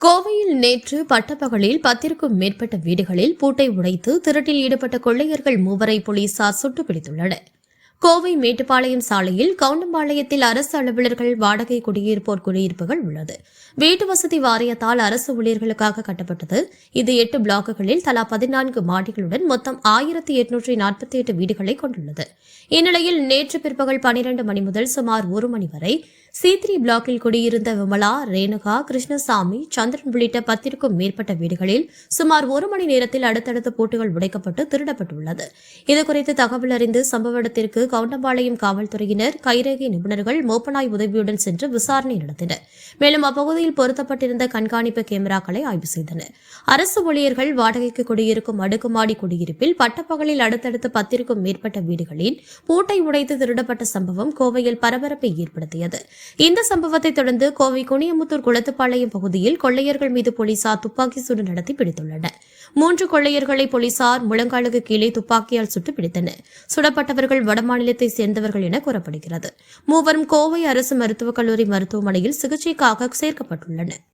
கோவையில் நேற்று பட்டப்பகலில் பத்திற்கும் மேற்பட்ட வீடுகளில் பூட்டை உடைத்து திருட்டில் ஈடுபட்ட கொள்ளையர்கள் மூவரை போலீசார் சுட்டு பிடித்துள்ளனர். கோவை மேட்டுப்பாளையம் சாலையில் கவுண்டம்பாளையத்தில் அரசு அலுவலர்கள் வாடகை குடியிருப்போர் குடியிருப்புகள் உள்ளது. வீட்டு வசதி வாரியத்தால் அரசு ஊழியர்களுக்காக கட்டப்பட்டது. இது எட்டு பிளாக்குகளில் தலா பதினான்கு மாடிகளுடன் மொத்தம் ஆயிரத்தி எட்நூற்றி நாற்பத்தி எட்டு வீடுகளை கொண்டுள்ளது. இந்நிலையில் நேற்று பிற்பகல் பனிரெண்டு மணி முதல் சுமார் ஒரு மணி வரை சி த்ரீ பிளாக்கில் குடியிருந்த விமலா ரேணுகா கிருஷ்ணசாமி சந்திரன் உள்ளிட்ட பத்திற்கும் மேற்பட்ட வீடுகளில் சுமார் ஒரு மணி நேரத்தில் அடுத்தடுத்த பூட்டுகள் உடைக்கப்பட்டு திருடப்பட்டுள்ளது. இதுகுறித்து தகவல் அறிந்து சம்பவ இடத்திற்கு கவுண்டம்பாளையம் காவல்துறையினர் கைரேகை நிபுணர்கள் மோப்பனாய் உதவியுடன் சென்று விசாரணை நடத்தினர். மேலும் அப்பகுதியில் பொருத்தப்பட்டிருந்த கண்காணிப்பு கேமராக்களை ஆய்வு செய்தனர். அரசு ஊழியர்கள் வாடகைக்கு குடியிருக்கும் அடுக்குமாடி குடியிருப்பில் பட்டப்பகலில் அடுத்தடுத்து பத்திற்கும் மேற்பட்ட வீடுகளின் பூட்டை உடைத்து திருடப்பட்ட சம்பவம் கோவையில் பரபரப்பை ஏற்படுத்தியது. இந்த சம்பவத்தை தொடர்ந்து கோவை குனியமுத்தூர் குளத்துப்பாளையம் பகுதியில் கொள்ளையர்கள் மீது போலீசார் துப்பாக்கி சூடு நடத்தி பிடித்துள்ளனர். மூன்று கொள்ளையர்களை போலீசார் முழங்காலுக்கு கீழே துப்பாக்கியால் சுட்டு பிடித்தனர். சுடப்பட்டவர்கள் வடமாநிலத்தை சேர்ந்தவர்கள் என கூறப்படுகிறது. மூவரும் கோவை அரசு மருத்துவக் கல்லூரி மருத்துவமனையில் சிகிச்சைக்காக சேர்க்கப்பட்டுள்ளனர்.